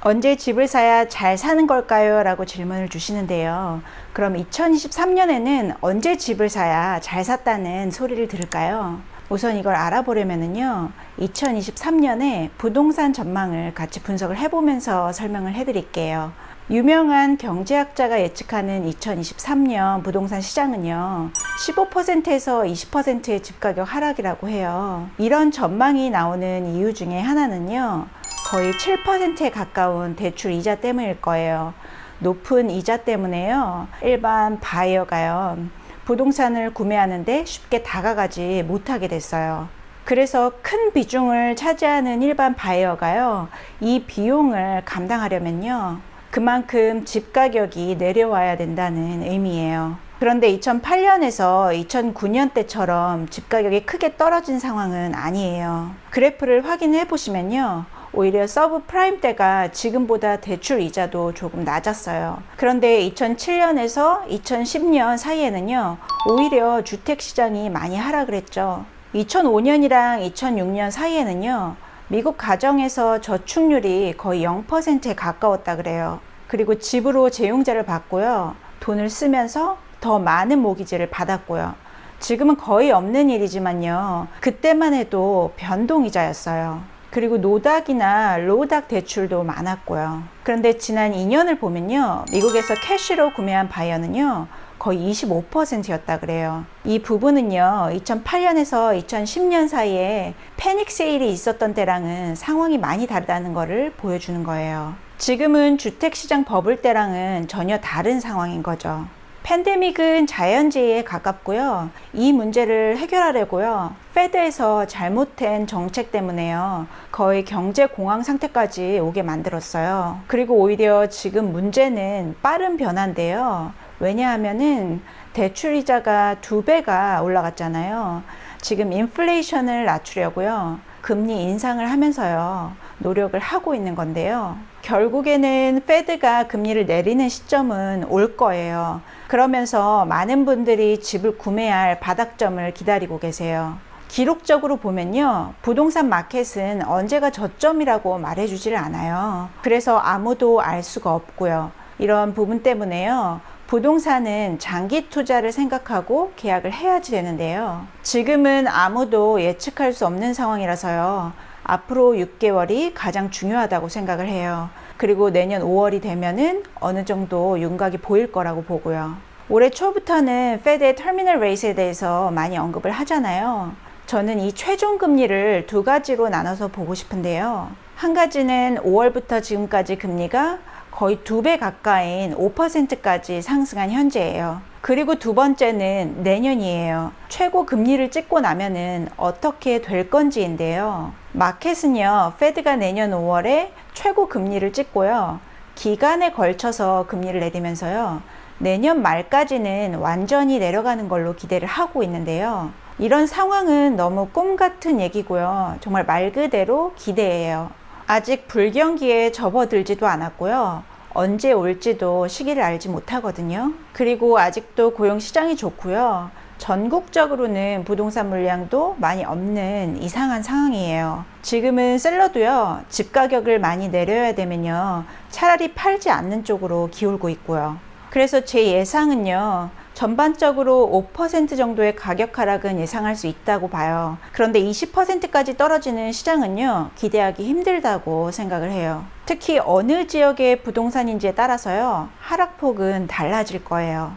언제 집을 사야 잘 사는 걸까요? 라고 질문을 주시는데요. 그럼 2023년에는 언제 집을 사야 잘 샀다는 소리를 들을까요? 우선 이걸 알아보려면요. 2023년에 부동산 전망을 같이 분석을 해보면서 설명을 해드릴게요. 유명한 경제학자가 예측하는 2023년 부동산 시장은요, 15%에서 20%의 집가격 하락이라고 해요. 이런 전망이 나오는 이유 중에 하나는요, 거의 7%에 가까운 대출 이자 때문일 거예요. 높은 이자 때문에요. 일반 바이어가요. 부동산을 구매하는데 쉽게 다가가지 못하게 됐어요. 그래서 큰 비중을 차지하는 일반 바이어가요. 이 비용을 감당하려면요. 그만큼 집 가격이 내려와야 된다는 의미예요. 그런데 2008년에서 2009년 때처럼 집 가격이 크게 떨어진 상황은 아니에요. 그래프를 확인해 보시면요. 오히려 서브 프라임 때가 지금보다 대출 이자도 조금 낮았어요. 그런데 2007년에서 2010년 사이에는요, 오히려 주택 시장이 많이 하락을 했죠. 2005년이랑 2006년 사이에는요, 미국 가정에서 저축률이 거의 0%에 가까웠다 그래요. 그리고 집으로 재용자를 받고요, 돈을 쓰면서 더 많은 모기지를 받았고요. 지금은 거의 없는 일이지만요, 그때만 해도 변동이자였어요. 그리고 노닥이나 로닥 대출도 많았고요. 그런데 지난 2년을 보면요. 미국에서 캐시로 구매한 바이어는요. 거의 25%였다 그래요. 이 부분은요. 2008년에서 2010년 사이에 패닉 세일이 있었던 때랑은 상황이 많이 다르다는 것을 보여주는 거예요. 지금은 주택시장 버블 때랑은 전혀 다른 상황인 거죠. 팬데믹은 자연재해에 가깝고요. 이 문제를 해결하려고요. 페드에서 잘못된 정책 때문에요. 거의 경제 공황 상태까지 오게 만들었어요. 그리고 오히려 지금 문제는 빠른 변화인데요. 왜냐하면은 대출 이자가 두 배가 올라갔잖아요. 지금 인플레이션을 낮추려고요. 금리 인상을 하면서요. 노력을 하고 있는 건데요. 결국에는 페드가 금리를 내리는 시점은 올 거예요. 그러면서 많은 분들이 집을 구매할 바닥점을 기다리고 계세요. 기록적으로 보면요. 부동산 마켓은 언제가 저점이라고 말해주질 않아요. 그래서 아무도 알 수가 없고요. 이런 부분 때문에요. 부동산은 장기 투자를 생각하고 계약을 해야지 되는데요. 지금은 아무도 예측할 수 없는 상황이라서요. 앞으로 6개월이 가장 중요하다고 생각을 해요. 그리고 내년 5월이 되면은 어느 정도 윤곽이 보일 거라고 보고요. 올해 초부터는 페드의 터미널 레이스에 대해서 많이 언급을 하잖아요. 저는 이 최종 금리를 두 가지로 나눠서 보고 싶은데요. 한 가지는 5월부터 지금까지 금리가 거의 두 배 가까인 5%까지 상승한 현재예요. 그리고 두 번째는 내년이에요. 최고 금리를 찍고 나면은 어떻게 될 건지인데요. 마켓은요, 페드가 내년 5월에 최고 금리를 찍고요. 기간에 걸쳐서 금리를 내리면서요. 내년 말까지는 완전히 내려가는 걸로 기대를 하고 있는데요. 이런 상황은 너무 꿈 같은 얘기고요. 정말 말 그대로 기대예요. 아직 불경기에 접어들지도 않았고요. 언제 올지도 시기를 알지 못하거든요. 그리고 아직도 고용 시장이 좋고요. 전국적으로는 부동산 물량도 많이 없는 이상한 상황이에요. 지금은 셀러도요, 집 가격을 많이 내려야 되면요, 차라리 팔지 않는 쪽으로 기울고 있고요. 그래서 제 예상은요, 전반적으로 5% 정도의 가격 하락은 예상할 수 있다고 봐요. 그런데 20%까지 떨어지는 시장은요, 기대하기 힘들다고 생각을 해요. 특히 어느 지역의 부동산인지에 따라서요, 하락폭은 달라질 거예요.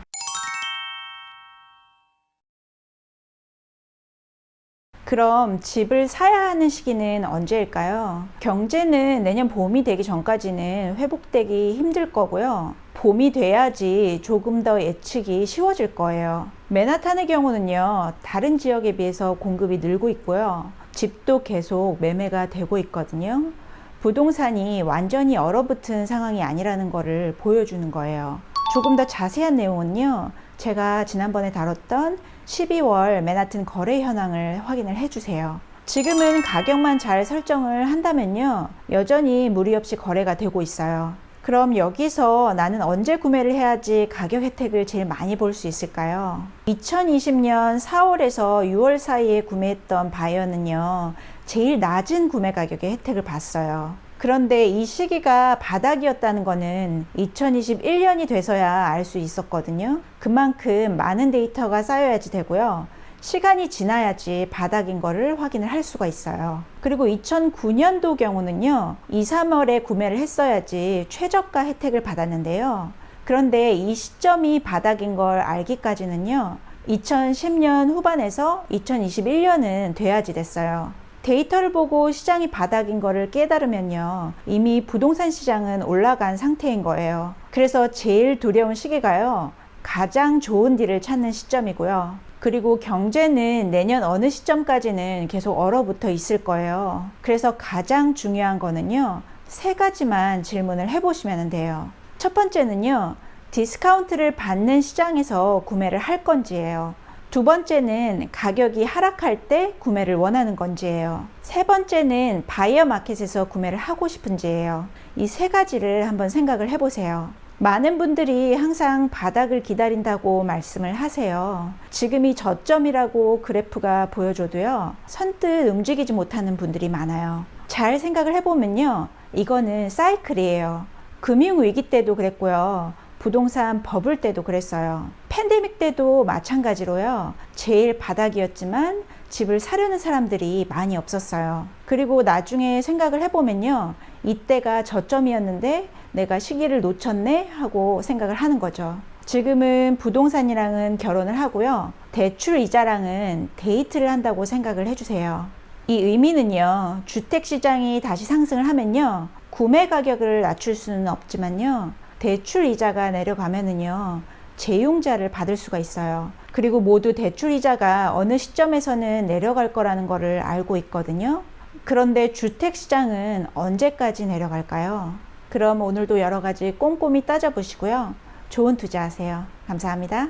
그럼 집을 사야 하는 시기는 언제일까요? 경제는 내년 봄이 되기 전까지는 회복되기 힘들 거고요. 봄이 돼야지 조금 더 예측이 쉬워질 거예요. 맨하탄의 경우는요, 다른 지역에 비해서 공급이 늘고 있고요. 집도 계속 매매가 되고 있거든요. 부동산이 완전히 얼어붙은 상황이 아니라는 것을 보여주는 거예요. 조금 더 자세한 내용은요, 제가 지난번에 다뤘던 12월 맨하튼 거래 현황을 확인을 해주세요. 지금은 가격만 잘 설정을 한다면요, 여전히 무리 없이 거래가 되고 있어요. 그럼 여기서 나는 언제 구매를 해야지 가격 혜택을 제일 많이 볼 수 있을까요? 2020년 4월에서 6월 사이에 구매했던 바이어는요, 제일 낮은 구매 가격의 혜택을 봤어요. 그런데 이 시기가 바닥이었다는 거는 2021년이 돼서야 알 수 있었거든요. 그만큼 많은 데이터가 쌓여야지 되고요. 시간이 지나야지 바닥인 거를 확인을 할 수가 있어요. 그리고 2009년도 경우는요, 2, 3월에 구매를 했어야지 최저가 혜택을 받았는데요. 그런데 이 시점이 바닥인 걸 알기까지는요, 2010년 후반에서 2021년은 돼야지 됐어요. 데이터를 보고 시장이 바닥인 거를 깨달으면요. 이미 부동산 시장은 올라간 상태인 거예요. 그래서 제일 두려운 시기가요. 가장 좋은 딜을 찾는 시점이고요. 그리고 경제는 내년 어느 시점까지는 계속 얼어붙어 있을 거예요. 그래서 가장 중요한 거는요. 세 가지만 질문을 해보시면 돼요. 첫 번째는요. 디스카운트를 받는 시장에서 구매를 할 건지예요. 두 번째는 가격이 하락할 때 구매를 원하는 건지예요. 세 번째는 바이어 마켓에서 구매를 하고 싶은지예요. 이 세 가지를 한번 생각을 해보세요. 많은 분들이 항상 바닥을 기다린다고 말씀을 하세요. 지금이 저점이라고 그래프가 보여줘도요, 선뜻 움직이지 못하는 분들이 많아요. 잘 생각을 해보면요, 이거는 사이클이에요. 금융위기 때도 그랬고요. 부동산 버블 때도 그랬어요. 팬데믹 때도 마찬가지로요. 제일 바닥이었지만 집을 사려는 사람들이 많이 없었어요. 그리고 나중에 생각을 해보면요. 이때가 저점이었는데 내가 시기를 놓쳤네 하고 생각을 하는 거죠. 지금은 부동산이랑은 결혼을 하고요. 대출 이자랑은 데이트를 한다고 생각을 해주세요. 이 의미는요, 주택 시장이 다시 상승을 하면요, 구매 가격을 낮출 수는 없지만요, 대출 이자가 내려가면은요, 재용자를 받을 수가 있어요. 그리고 모두 대출 이자가 어느 시점에서는 내려갈 거라는 거를 알고 있거든요. 그런데 주택 시장은 언제까지 내려갈까요? 그럼 오늘도 여러 가지 꼼꼼히 따져보시고요. 좋은 투자하세요. 감사합니다.